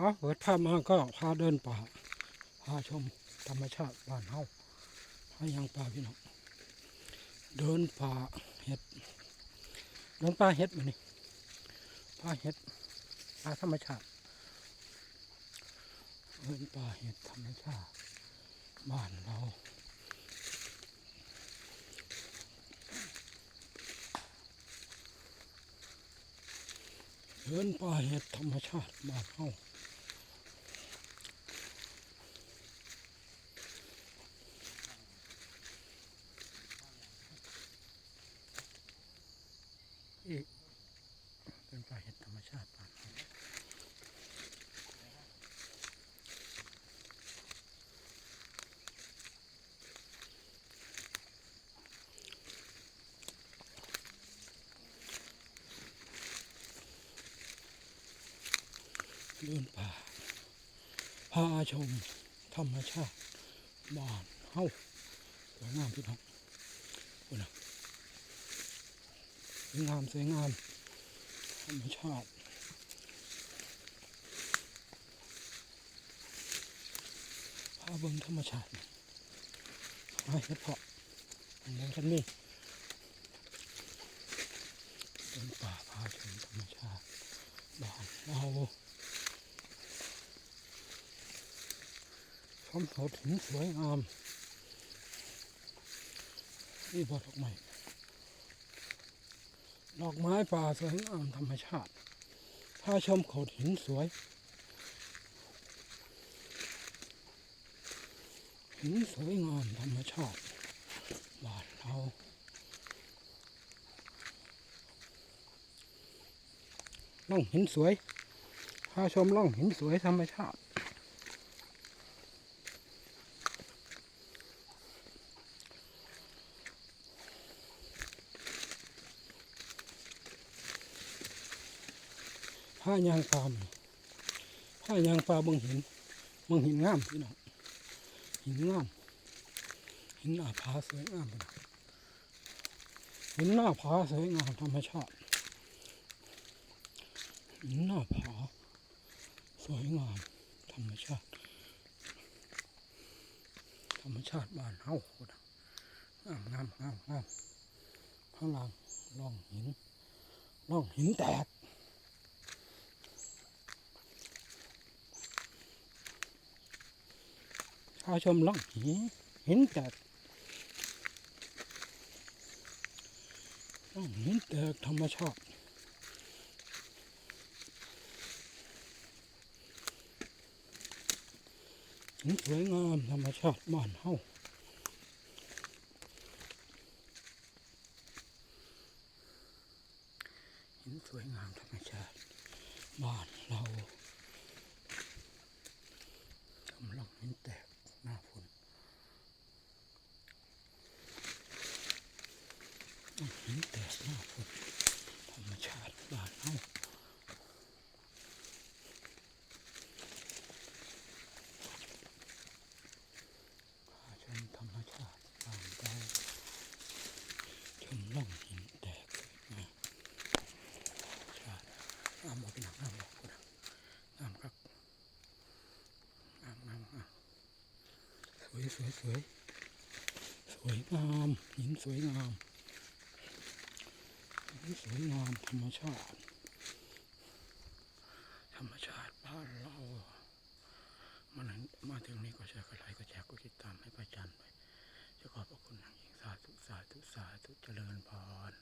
อ๋อเปิดภาพมาก็พาเดินป่าพาชมธรรมชาติบ้านเฮาพายังป่าพี่น้องเดินป่าเห็ดเดินป่าเห็ดมานี่ป่าเห็ดป่าธรรมชาติเดินป่าเห็ดธรรมชาติบ้านเราเดินป่าเห็ดธรรมชาติบ้านเฮา อีกเดินป่าเห็ดธรรมชาติบ้านเฮาเดินป่าพาชมธรรมชาติบ้านเฮาสวยงามพี่น้องคุณนะ วยงามสวยงามธรรมชาติพาเบิ่งธรรมชาติไอ้เห็ดเพาะอันนั้นกันนี่เป็นป่าพาชมธรรมชาติบ้านเราชมสดหินสวยงามนี่บอดอกไม้ ดอกไม้ป่าสวยงามธรรมชาติพาชมโขดหินสวย หินสวยงามธรรมชาติบ้านเราล่องหินสวยพาชมล่องหินสวยธรรมชาติ ผ้ายางปลาหมผ้ายางปลาบางหินบางหินงามพี่น้องหินงามหินหน้าผาสวยงามหินหน้าผาสวยงามธรรมชาติหินหน้าผาสวยงามธรรมชาติ ธรรมชาติบ้านเฮาโคตรงามงามงามงามข้างล่างร่องหินร่องหินแตกาชมล่องหินหินแตกล่องหินแตกธรรมชาติหินสวยงามธรรมชาติบ้านเฮาหินสวยงามธรรมชาติบ้านเรากำลังหินแตกหน้าฝน หินแตกหน้าฝนธรรมชาติบ้านเฮาพาชมธรรมชาติบ้านเราชมล่องหินแตกนะชาติงามบอกนหนังงามบอกเป็นหนังงามครับงามงามงามสวยสวยสวยสวยงามหินสวยงาม สวยงามธรรมชาติ ธรรมชาติบ้านเรามันมาถึงนี้ก็แชร์ก็ไลค์ก็แชร์ก็ติดตามให้ประจันไปจะขอบพระคุณอย่างยิ่งสาธุสาธุสาธุเจริญพร